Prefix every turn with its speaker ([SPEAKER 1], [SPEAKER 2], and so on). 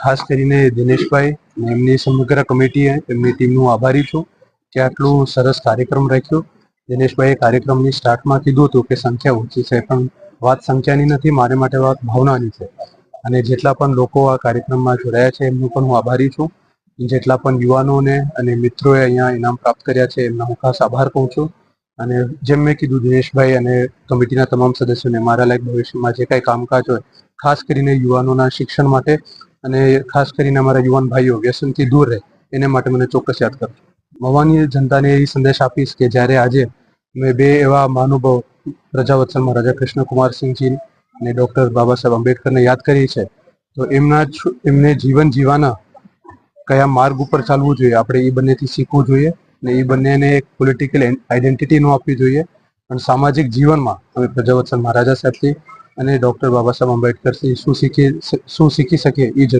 [SPEAKER 1] ખાસ કરીને દિનેશભાઈ એમની સમગ્ર કમિટી એમની ટીમનું આભારી છું કે આટલું સરસ કાર્યક્રમ રાખ્યો. દિનેશભાઈએ કાર્યક્રમની સ્ટાર્ટમાં કીધું હતું કે સંખ્યા ઓછી છે, પણ વાત સંખ્યાની નથી, મારે માટે વાત ભાવનાની છે. અને જેટલા પણ લોકો આ કાર્યક્રમમાં જોડાયા છે, એમનું પણ હું આભારી છું. જેટલા પણ યુવાનોને અને મિત્રોએ અહીંયા ઇનામ પ્રાપ્ત કર્યા છે, એમના હું ખાસ આભાર કહું છું. અને જેમ મેં કીધું, દિનેશભાઈ અને કમિટીના તમામ સદસ્યોને મારા લાયક ભવિષ્યમાં જે કાંઈ કામકાજ હોય, ખાસ કરીને યુવાનોના શિક્ષણ માટે અને ખાસ કરીને અમારા યુવાન ભાઈઓ વ્યસનથી દૂર રહે, એને માટે મને ચોક્કસ યાદ કરજો. મવાની જનતાને એ સંદેશ આપીશ કે જ્યારે આજે મેં બે એવા મહાનુભાવ પ્રજાવત્સલમાં રાજા કૃષ્ણ કુમારસિંહજી અને ડૉક્ટર બાબા સાહેબ આંબેડકરને યાદ કરી છે, તો એમના એમને જીવન જીવાના કયા માર્ગ ઉપર ચાલવું જોઈએ? આપણે એ બંનેથી શીખવું જોઈએ અને એ બંનેને એક પોલિટિકલ આઈડેન્ટિટી નો આપવી જોઈએ. પણ સામાજિક જીવનમાં અમે પ્રજાવત્સલ મહારાજા સાહેબથી અને ડૉક્ટર બાબા સાહેબ આંબેડકરથી શું શીખી શું શીખી શકીએ એ જરૂર